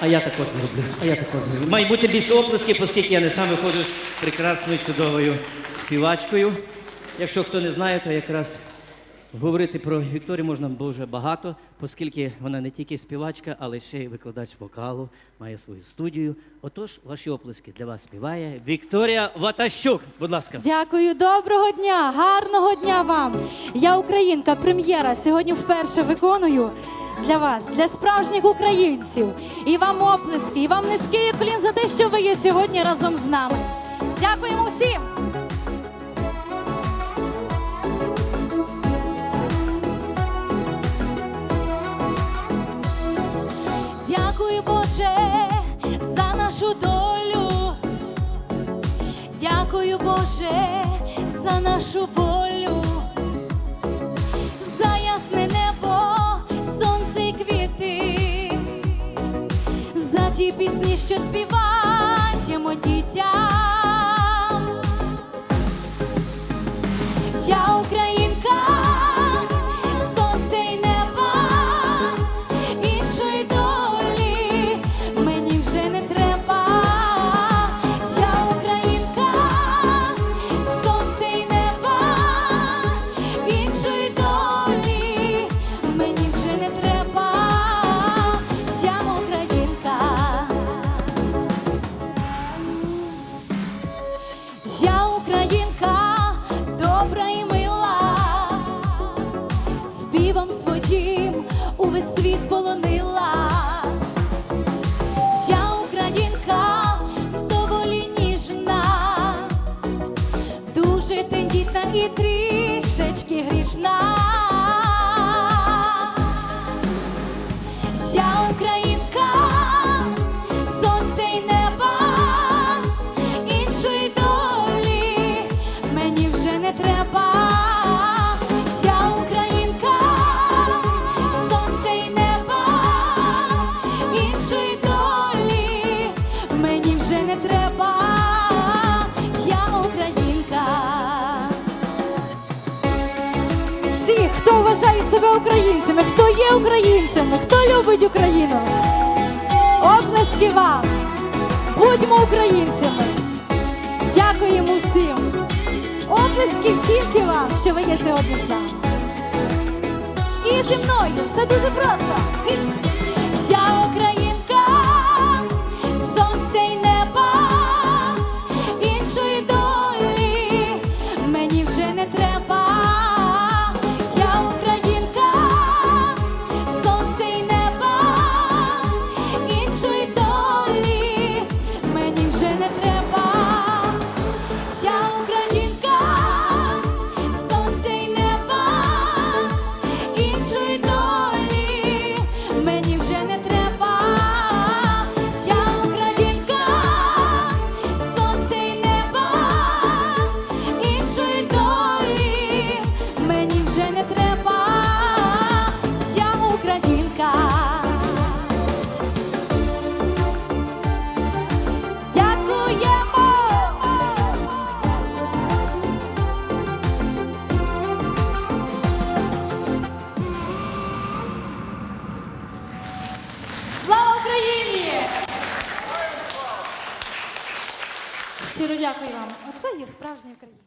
А я так от зроблю. А я так от зроблю. Має бути більше оплески, оскільки я не сам виходжу з прекрасною чудовою співачкою. Якщо хто не знає, то якраз говорити про Вікторію можна дуже багато, оскільки вона не тільки співачка, але ще й викладач вокалу, має свою студію. Отож, ваші оплески для вас співає Вікторія Ватащук. Будь ласка. Дякую, доброго дня, гарного дня вам. Я українка, прем'єра. Сьогодні вперше виконую для вас, для справжніх українців. Вам оплески, і вам низький уклін за те, що ви є сьогодні разом з нами. Дякуємо всім. Дякую, Боже, за нашу долю. Дякую, Боже, за нашу волю, ті пісні, що співаємо дітям. Я і трішечки грішна. Я українка, сонце й неба, іншої долі мені вже не треба. Себе українцями, хто є українцями, хто любить Україну. Оплески вам! Будьмо українцями! Дякуємо всім! Оплесків тільки вам, що ви є сьогодні з нами. І зі мною все дуже просто. Щиро дякую вам. Оце є справжня Україна.